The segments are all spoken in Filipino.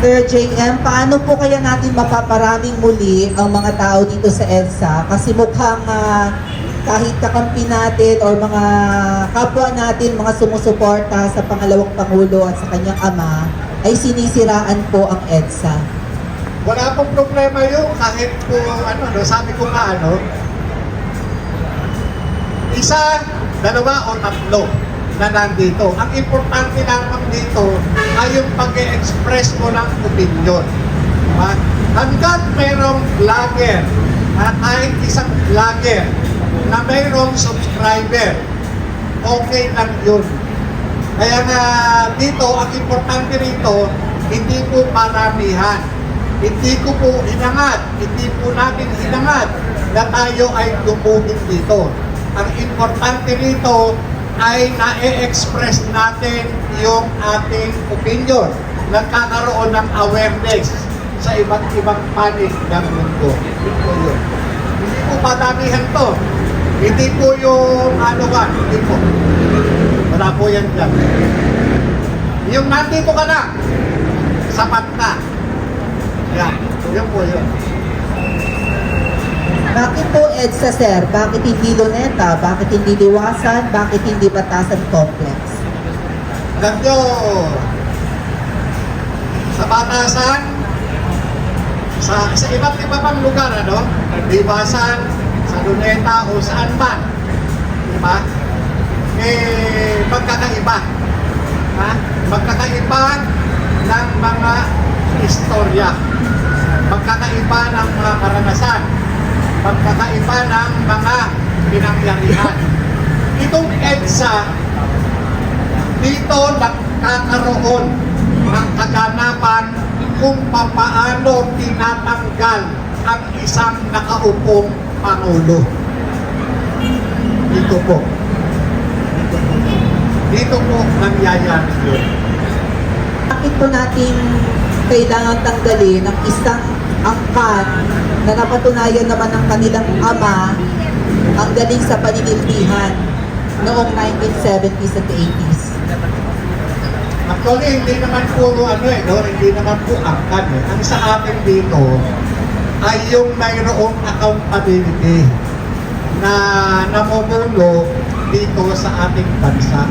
Sir JM, paano po kaya natin mapaparaming muli ang mga tao dito sa EDSA? Kasi mukhang ah, kahit kakampi natin or mga kapwa natin, mga sumusuporta sa pangalawang Pangulo at sa kanyang ama, ay sinisiraan po ang EDSA. Wala pong problema yung kahit po ano, no, sabi ko nga ano, isa, dalawa o tatlo na nandito. Ang importante lamang dito ay yung pag-express mo ng opinion. Diba? Hanggat mayroong vlogger, at kahit isang vlogger na mayroong subscriber, okay lang yun. Kaya nga dito, ang importante rito, hindi po paramihan. Hindi ko po hinangad, hindi po natin hinangad na tayo ay lumugin dito. Ang importante rito ay na-express natin yung ating opinion. Nagkakaroon ng awareness sa iba't ibang panig ng mundo. Yun yun. Hindi po padamihan to. Hindi po yung ano ka, hindi po. Wala po yan dyan. Yung nandito ka na, sapat na. Yan, yun po yun. Bakit po EDSA, sir? Bakit hindi Luneta? Bakit hindi Liwasan? Bakit hindi Batasan Complex? Alam nyo, sa batasan, sa, sa iba't iba pang lugar, ano? Libasan, sa Luneta o saan man. Diba? Eh, magkakaiba. Ha? Magkakaiba ng mga istorya. Magkakaiba ng mga karanasan. Magkakaiba ng mga pinangyarihan. Itong EDSA, dito nagkakaroon ng kaganapan kung papaano tinatanggal ang isang nakaupong Pangulo. Dito po. Dito po. Dito po nangyayari yun. Bakit po natin kailangan tanggalin ang isang angkan na napatunayan naman ng kanilang ama ang galing sa paninilbihan noong 1970s at 80s? Actually, hindi naman po ano eh, no? hindi naman po angkan eh. Ang sa atin dito ay yung mayroong accountability na namumulo dito sa ating bansa.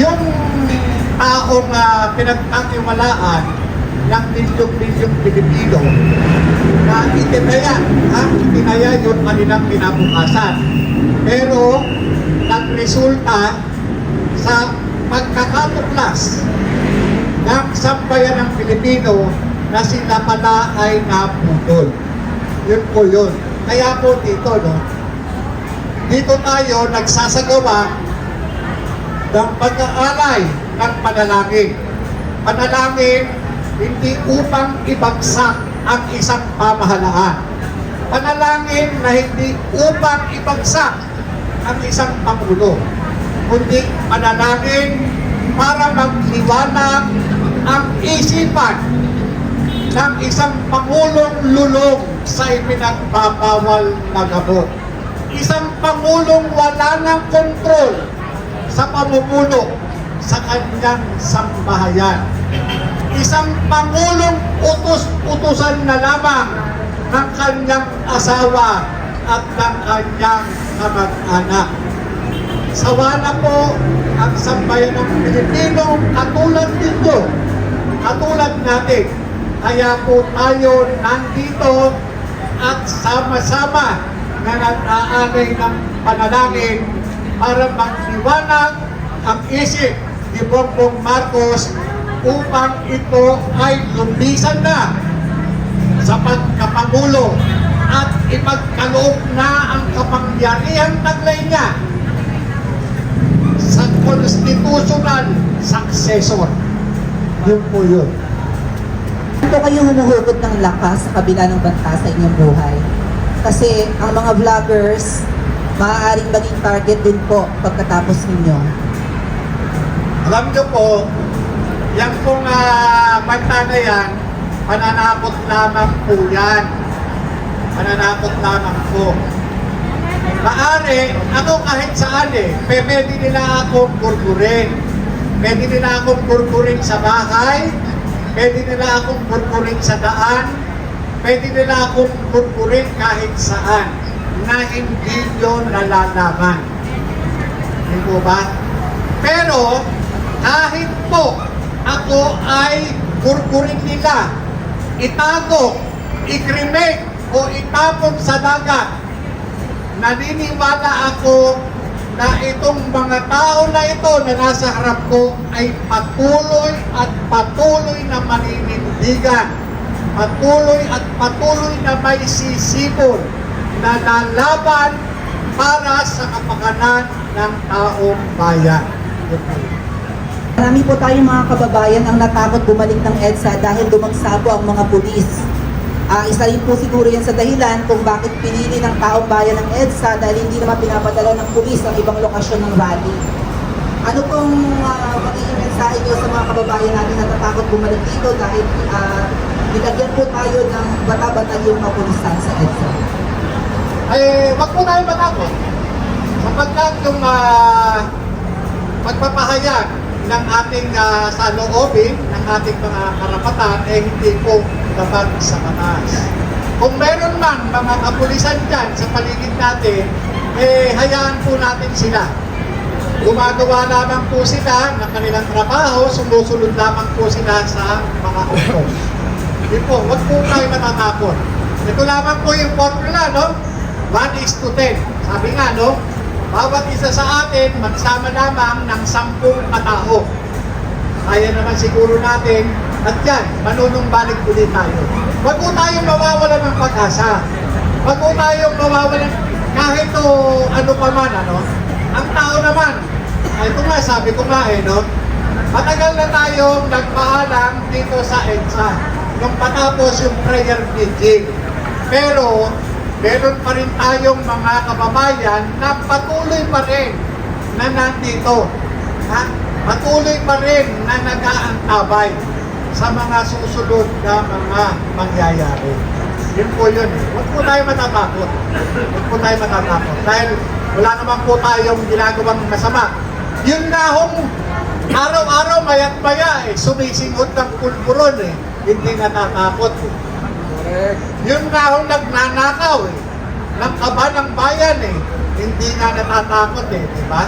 Yung taong uh, pinagkatiwalaan ng milyong-milyong Pilipino na itinaya, ha? itinaya yung kanilang kinabukasan. Pero nagresulta sa pagkakatuklas ng sambayan ng Pilipino na sila pala ay naputol. Yun po yun. Kaya po dito, no, dito tayo nagsasagawa ng pag-aalay ng panalangin. Panalangin hindi upang ibagsak ang isang pamahalaan. Panalangin na hindi upang ibagsak ang isang pangulo, kundi panalangin para magliwanag ang isipan ng isang pangulong lulong sa ipinagbabawal na gamot. Isang pangulong wala ng kontrol sa pamumuno sa kanyang sambahayan. Isang pangulong utos-utusan na lamang ng kanyang asawa at ng kanyang kamag-anak. Sawa na po ang sambayan ng Pilipino katulad dito, katulad natin. Kaya po tayo nandito at sama-sama na nag-aalay ng panalangin para magliwanag ang isip ni Bongbong Marcos upang ito ay lumisan na sa pagkapangulo at ipagkaloob na ang kapangyarihan taglay niya sa constitutional successor. Yun po yun. Ito kayo humuhugot ng lakas sa kabila ng banta sa inyong buhay. Kasi ang mga vloggers, maaaring maging target din po pagkatapos ninyo. Alam niyo po, yan pong uh, banta na yan, pananakot lamang po yan. Pananakot lamang po. Maari, ako kahit saan eh, pwede nila akong kurkurin. Pwede nila akong kurkurin sa bahay, pwede nila akong burburin sa daan, pwede nila akong burburin kahit saan na hindi yun nalalaman. Hindi ba? Pero, kahit po ako ay burburin nila, itago, i-cremate o itapon sa dagat, naniniwala ako na itong mga tao na ito na nasa harap ko ay patuloy at patuloy na maninindigan. Patuloy at patuloy na may sisipon na lalaban para sa kapakanan ng taong bayan. Marami po tayong mga kababayan ang natakot bumalik ng EDSA dahil dumagsabo ang mga pulis. Ah, isa rin po siguro yan sa dahilan kung bakit pinili ng taong bayan ng EDSA dahil hindi naman pinapadala ng pulis ang ibang lokasyon ng rally. Ano pong uh, magiging mensahe nyo sa mga kababayan natin na natatakot bumalik dito dahil uh, nilagyan po tayo ng bata-bata yung kapulisan sa EDSA? Eh, wag po tayo matakot. Sapagkat yung ah, pagpapahayag ng ating uh, saloobin, ng ating mga karapatan, eh hindi po dapat sa batas. Kung meron man mga kapulisan dyan sa paligid natin, eh hayaan po natin sila. Gumagawa lamang po sila ng kanilang trabaho, sumusunod lamang po sila sa mga utos. Hindi po, wag po tayo matatakot. Ito lamang po yung formula, no? 1 is to 10. Sabi nga, no? Bawat isa sa atin, magsama lamang ng sampung katao. Kaya naman siguro natin, at yan, manunumbalik ulit tayo. Huwag po tayong mawawala ng pag-asa. Huwag po tayong mawawala, kahit to ano pa man, ano, ang tao naman, ay ito nga, sabi ko nga eh, no? Matagal na tayong nagpaalam dito sa EDSA nung patapos yung prayer vigil. Pero, meron pa rin tayong mga kababayan na patuloy pa rin na nandito. Ha? Patuloy pa rin na nag-aantabay sa mga susunod na mga mangyayari. Yun po yun eh. Huwag po tayo matatakot. Huwag po tayo matatakot. Dahil wala naman po tayong ginagawang masama. Yun na hong araw-araw mayat maya eh. Sumisingot ng pulburon eh. Hindi natatakot eh. Yun nga hong nagnanakaw eh. Ng ng bayan eh. Hindi nga natatakot eh. Di ba?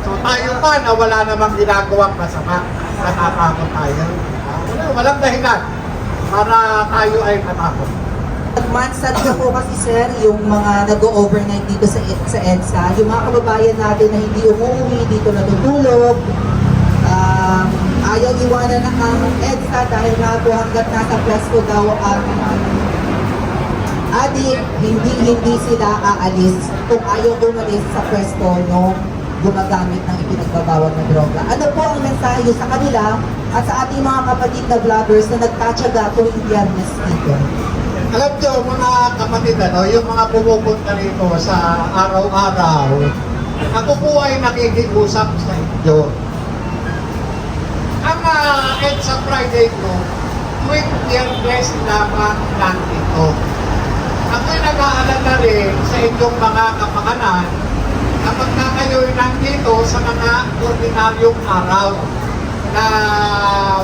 So tayo pa na wala namang ginagawang masama. Natatakot tayo. Ah, Wala, walang dahilan para tayo ay matakot. Nagmansad na po kasi sir yung mga nag-overnight dito sa, sa EDSA. Yung mga kababayan natin na hindi umuwi, dito natutulog. Um, ayaw iwanan ng ang EDSA dahil nga po hanggat nasa pwesto daw ang adik, hindi hindi sila aalis kung ayaw umalis sa pwesto no gumagamit ng ipinagbabawal na droga. Ano po ang mensahe sa kanila at sa ating mga kapatid na vloggers na nagtatsaga tuwing biyernes dito? Alam nyo, mga kapatid, ano, yung mga pumupunta rito sa araw-araw, ako po ay nakikiusap sa inyo. Ang uh, EDSA Friday ko, tuwing biyernes lamang nandito. Ako'y nag-aalala rin sa inyong mga kapakanan kapag na kayo'y nandito sa mga ordinaryong araw na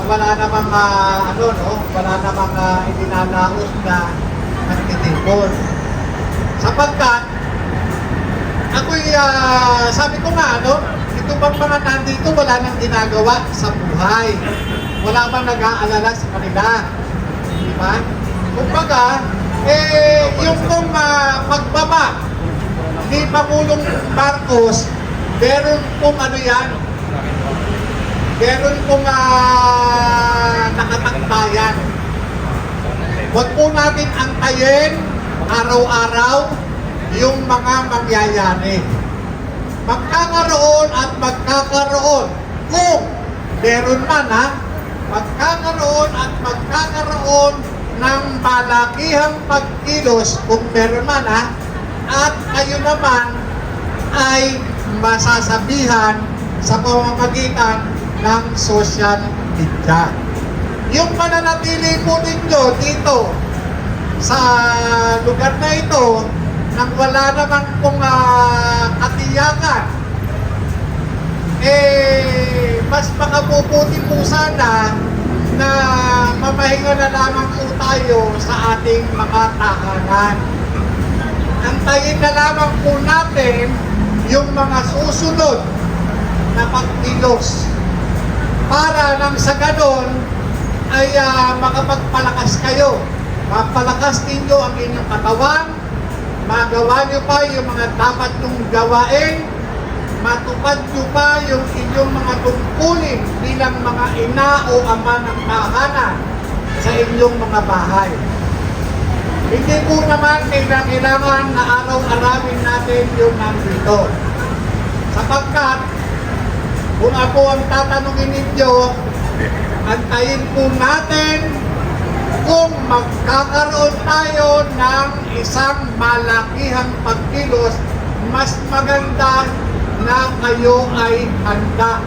wala namang ah, ano no, wala namang uh, itinalaos na nagtitipon. Sapagkat ako'y ah, sabi ko nga ano, ito bang mga nandito wala nang ginagawa sa buhay. Wala bang nag-aalala sa kanila. Di ba? Kumbaga, eh, yung kong ah, pagbaba ni Pangulong Marcos, meron pong ano yan, meron pong uh, nakatakbayan. Huwag po natin antayin araw-araw yung mga mangyayari. Magkakaroon at magkakaroon kung meron man ha, magkakaroon at magkakaroon ng malakihang pagkilos kung meron man ha, at kayo naman ay masasabihan sa pamamagitan ng social media. Yung pananatili po ninyo dito sa lugar na ito nang wala naman pong uh, katiyakan, eh, mas makabubuti po sana na magpapahinga na lamang po tayo sa ating mga tahanan. Antayin na lamang po natin yung mga susunod na pagkilos para nang sa ganon ay ah, makapagpalakas kayo. Mapalakas ninyo ang inyong katawan, magawa nyo pa yung mga dapat nyong gawain, matupad nyo pa yung inyong mga tungkulin bilang mga ina o ama ng tahanan sa inyong mga bahay. Hindi po naman kailangan na araw-arawin natin yung nandito. Sapagkat kung ako ang tatanungin ninyo, antayin po natin kung magkakaroon tayo ng isang malakihang pagkilos, mas maganda na kayo ay handa.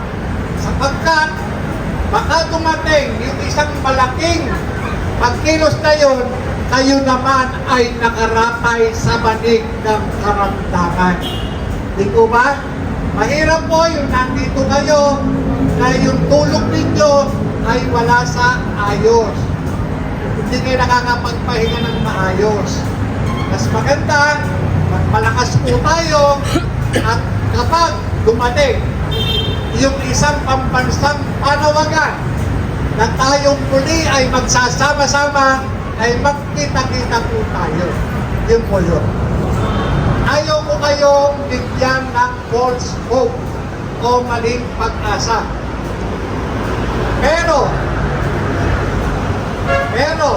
Sapagkat baka dumating yung isang malaking pagkilos na yun, kayo naman ay nakarapay sa banig ng karamdaman. Di ko ba? Mahirap po yung nandito kayo na yung tulog ninyo ay wala sa ayos. Hindi kayo nakakapagpahinga ng maayos. Mas maganda, magpalakas po tayo at kapag dumating yung isang pambansang panawagan na tayong muli ay magsasama-sama ay magkita-kita po tayo. Yun po yun. Ayaw ko kayong bigyan ng false hope o maling pag-asa. Pero, pero,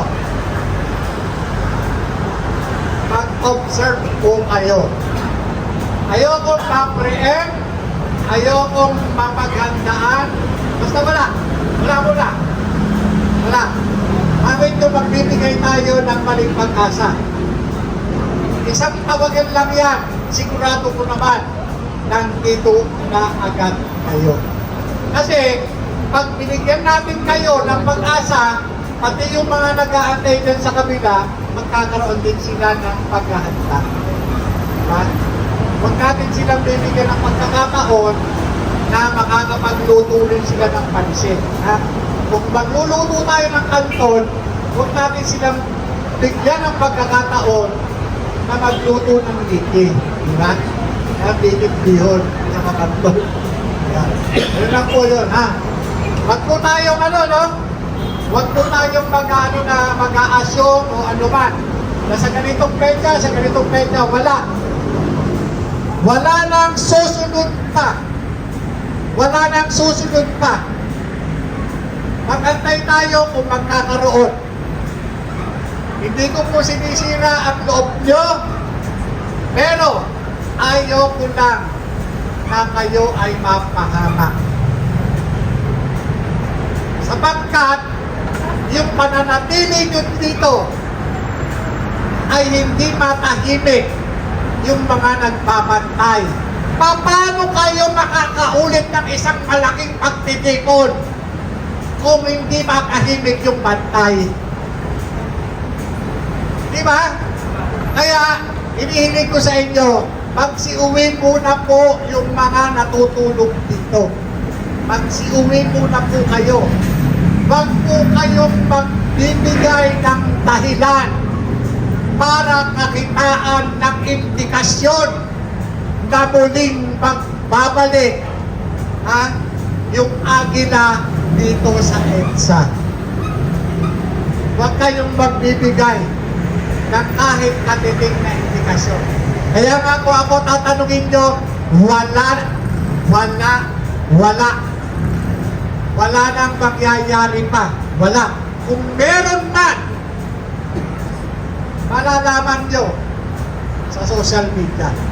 mag-observe po kayo. Ayokong ma-preempt, ayokong mapaghandaan, basta wala. Wala muna. Wala. Bakit ko magbibigay tayo ng maling pag-asa? Isang tawagan lang yan, sigurado ko naman, nandito na agad kayo. Kasi, pag binigyan natin kayo ng pag-asa, pati yung mga nag-aantay dyan sa kabila, magkakaroon din sila ng paghahanda. Diba? Huwag natin silang bibigyan ng pagkakataon na makakapagluto rin sila ng pansin. Ha? Kung magluluto tayo ng kanton, huwag natin silang bigyan ng pagkakataon na magluto ng liti. Di ba? Kaya bitit bihon sa kanton. Yan. Yun lang po yun, ha? Huwag po tayong ano, no? Huwag po tayong mag-ano na mag-aasyon o ano man. Na sa ganitong petsa, sa ganitong petsa, wala. Wala nang susunod pa. Wala nang susunod pa. Magantay tayo kung magkakaroon. Hindi ko po sinisira ang loob nyo, pero ayaw ko lang na kayo ay mapahamak. Sapagkat yung pananatili nyo dito ay hindi matahimik yung mga nagbabantay. Paano kayo makakaulit ng isang malaking pagtitipon kung hindi makahimik yung bantay? Di ba? Kaya, inihiling ko sa inyo, magsiuwi muna po yung mga natutulog dito. Magsiuwi muna po kayo. Huwag po kayong magbibigay ng dahilan para kakitaan ng indikasyon na muling magbabalik ha, yung agila dito sa EDSA. Huwag kayong magbibigay ng kahit katiting na indikasyon. Kaya nga kung ako tatanungin nyo, wala, wala, wala. Wala nang mangyayari pa. Wala. Kung meron man, malalaman nyo sa social media.